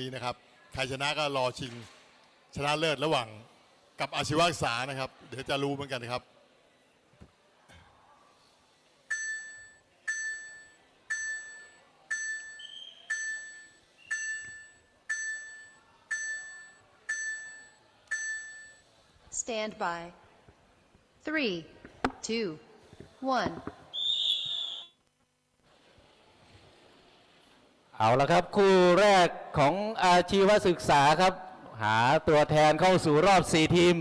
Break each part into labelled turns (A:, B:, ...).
A: นี้นะครับ ใครชนะก็รอชิงชนะเลิศระหว่างกับอาชีวศึกษานะครับ เดี๋ยวจะรู้เหมือนกันนะครับ
B: Stand by. Three, two, one.
C: เอาละครับ คู่แรกของอาชีวศึกษาครับ หาตัวแทนเข้าสู่รอบ 4 ทีม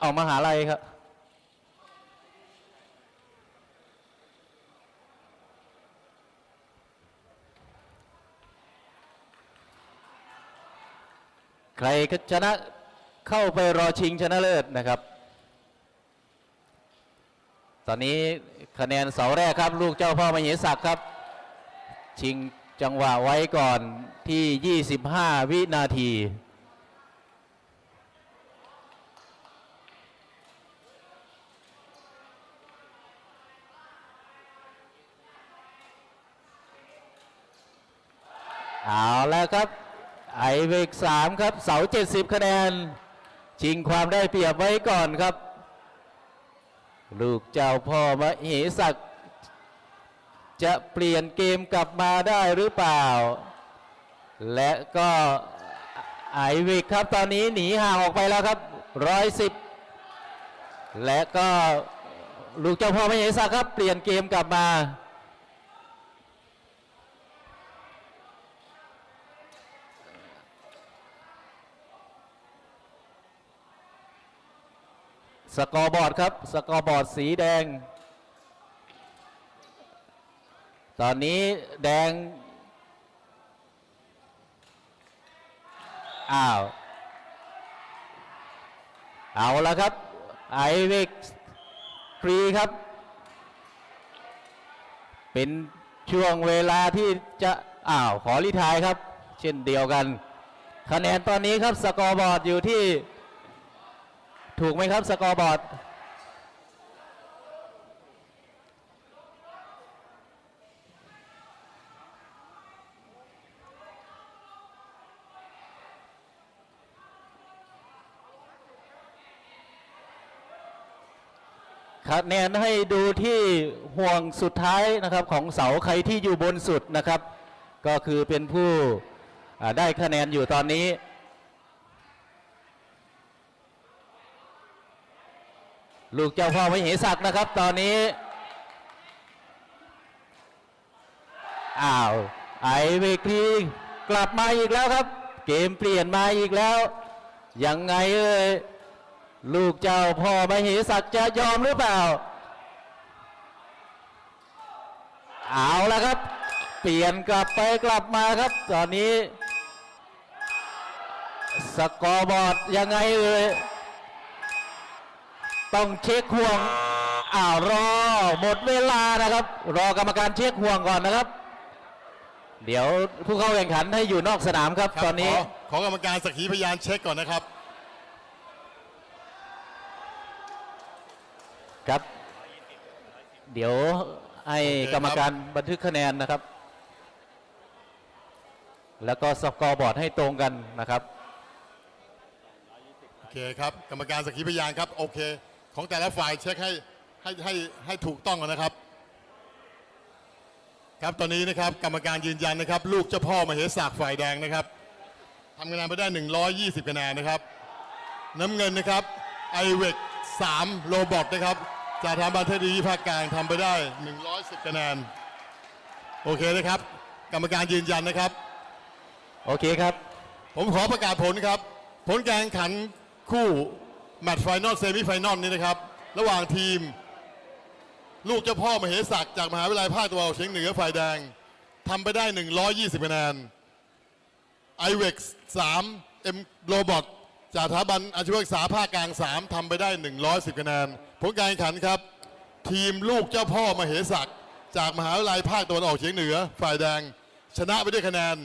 C: เอามาหาลัยครับ ใครชนะเข้าไปรอชิงชนะเลิศนะครับ ตอนนี้คะแนนเสาแรกครับ ลูกเจ้าพ่อมเหศักดิ์ครับ ชิงจังหวะไว้ก่อนที่ 25 วินาที เอาแล้วครับ ไอเวก3ครับ เสา 70 คะแนน ชิงความได้เปรียบไว้ก่อนครับ ลูกเจ้าพ่อมเหสักจะเปลี่ยนเกมกลับมาได้หรือเปล่า และก็ไอวิกครับตอนนี้หนีห่างออกไปแล้วครับร้อยสิบและก็ลูกเจ้าพ่อมเหสักครับเปลี่ยนเกมกลับมา สกอร์บอร์ดครับ สกอร์บอร์ดสีแดง ตอนนี้แดง อ้าว เอาละครับ ไอเวกฟรีครับ เป็นช่วงเวลาที่จะ อ้าว ขอรีทายครับ เช่นเดียวกัน คะแนนตอนนี้ครับ สกอร์บอร์ดอยู่ที่ ถูกไหมครับสกอร์บอร์ดคะแนนให้ดูที่ห่วงสุดท้ายนะครับของเสาใครที่อยู่บนสุดนะครับ ก็คือเป็นผู้ได้คะแนนอยู่ตอนนี้ ลูกเจ้าพ่อมเหศักดิ์นะครับ ตอนนี้ อ้าว ไอเวกรีกลับมาอีกแล้วครับ เกมเปลี่ยนมาอีกแล้ว ยังไงเอ่ยลูกเจ้าพ่อมเหศักดิ์จะยอมหรือเปล่า เอาละครับ เปลี่ยนกลับไปกลับมาครับ ตอนนี้ สกอร์บอร์ดยังไงเอ่ย ต้องเช็คห่วงอ้าวรอหมดเวลานะครับ รอกรรมการเช็คห่วงก่อนนะครับ เดี๋ยวผู้เข้าแข่งขันให้อยู่นอกสนามครับ
A: ครับ
C: ตอนนี้
A: ขอขอกรรมการสักขีพยานเช็คก่อนนะครับ
C: ครับ เดี๋ยวให้
A: โอเคครับ
C: กรรมการบันทึกคะแนนนะครับ แล้วก็สกอร์บอร์ดให้ตรงกันนะครับ
A: โอเคครับ กรรมการสักขีพยานครับ โอเค ของแต่ละฝ่ายเช็คให้ให้ให้ให้ถูกต้องก่อนนะครับ ครับตอนนี้นะครับกรรมการยืนยันนะครับ ลูกเจ้าพ่อมเหศักดิ์ฝ่ายแดงนะครับทำคะแนนไปได้ 120คะแนนนะครับ น้ำเงินนะครับไอเวก3โรบอทนะครับจากทางบันเทคโนโลยีภาคกลางทำไปได้ 110คะแนนโอเคนะครับ กรรมการยืนยันนะครับ
C: โอเคครับ
A: ผมขอประกาศผลครับ ผลการแข่งขันคู่ แมตช์ไฟนอลเซมิไฟนอลนี้นะครับ ระหว่างทีม ลูกเจ้าพ่อมเหศักจากมหาวิทยาลัยภาคตะวันออกเฉียงเหนือฝ่ายแดงทำไปได้ 120คะแนน i w e x 3 M Robot จากสถาบันอาชีวศึกษาภาคกลาง 3ทำไปได้ 110คะแนนผลการแข่งขันครับ ทีมลูกเจ้าพ่อมเหศักจากมหาวิทยาลัยภาคตะวันออกเฉียงเหนือฝ่ายแดง ชนะไปด้วยคะแนน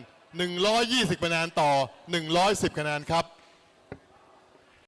A: 120คะแนนต่อ 110คะแนนครับ